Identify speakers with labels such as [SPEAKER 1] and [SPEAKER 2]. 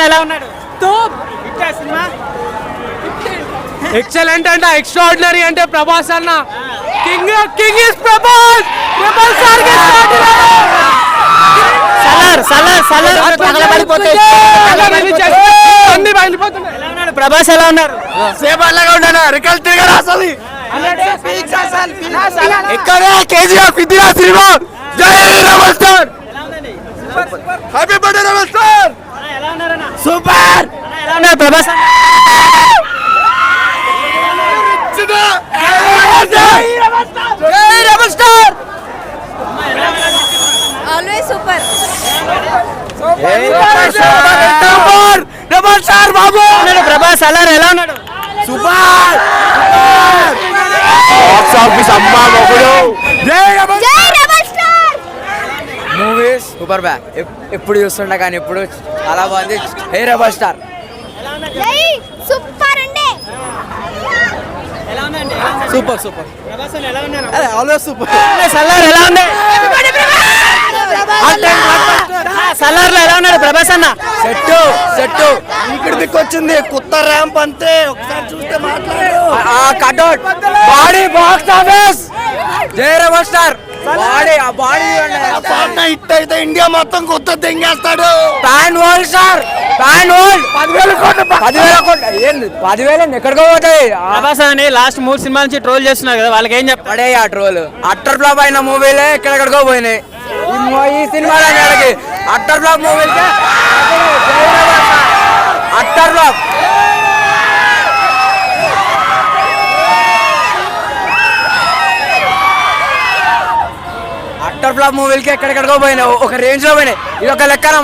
[SPEAKER 1] అన్న ఎలా ఉన్నాడు? సినిమా? ఎక్సలెంట్ అంట ఎక్స్ట్రాడినరీ అంటే ప్రభాస్ అన్న. King king is Prabhas Prabhas sir
[SPEAKER 2] Salaar Salaar Salaar.
[SPEAKER 1] అన్ని బయలుపోతున్నాయి.
[SPEAKER 2] ప్రభాస్ ఎలా ఉన్నారు?
[SPEAKER 3] సేపు అలాగా ఉన్నానా రికల్ తిరగరా అసలు ఎక్కడ? KGR cinema.
[SPEAKER 4] Always super
[SPEAKER 3] star బాబు!
[SPEAKER 2] ప్రభాస్ సలార్ ఎలా ఉన్నాడు?
[SPEAKER 3] సూపర్ బాక్స్ ఆఫీస్ అమ్మా మొగుడు.
[SPEAKER 5] మూవీస్ సూపర్ బ్యాక్ ఎప్పుడు చూస్తుండే కానీ ఎప్పుడు చాలా బాగుంది. హే రెబల్ స్టార్
[SPEAKER 4] జై సూపర్ అండి.
[SPEAKER 5] సూపర్ సూపర్
[SPEAKER 2] ప్రభాస్ అన్న ఎలా ఉన్నారు
[SPEAKER 5] ఆల్వేస్ సూపర్
[SPEAKER 2] ఎలా ఉంది? సలార్లో ఎలా ఉన్నాడు ప్రభాస్ అన్న?
[SPEAKER 5] Set set.
[SPEAKER 3] ఇక్కడ దిక్కు వచ్చింది. కొత్త ర్యాంప్ అంతే. ఒకసారి చూస్తే మాట్లాడు.
[SPEAKER 5] Cutout body box office. జై స్టార్. బాడీ ఆ బాడీ
[SPEAKER 3] పాట హిట్ అయితే ఇండియా మొత్తం కొత్త దెంగేస్తాడు.
[SPEAKER 5] Pan world star. Pan world పదివేల కోట్లు పదివేల కోట్లు. ఏంది? పదివేల ఎక్కడికో పోతాయి?
[SPEAKER 2] ప్రభాస్ అని లాస్ట్ మూడు సినిమాల నుంచి ట్రోల్ చేస్తున్నారు కదా వాళ్ళకి ఏం చెప్తారు?
[SPEAKER 5] పడే ఆ ట్రోల్ అట్టర్ ఫ్లాప్ అయిన మూవీలే ఎక్కడెక్కడికో పోయినాయి. ఈ సినిమా అట్టర్ బ్లాక్ మూవీలకి అట్టర్ బ్లాక్ అట్టర్ బ్లాక్ మూవీలకి ఎక్కడెక్కడికో పోయినాయి ఒక రేంజ్లో పోయినాయి. ఇది ఒక లెక్కన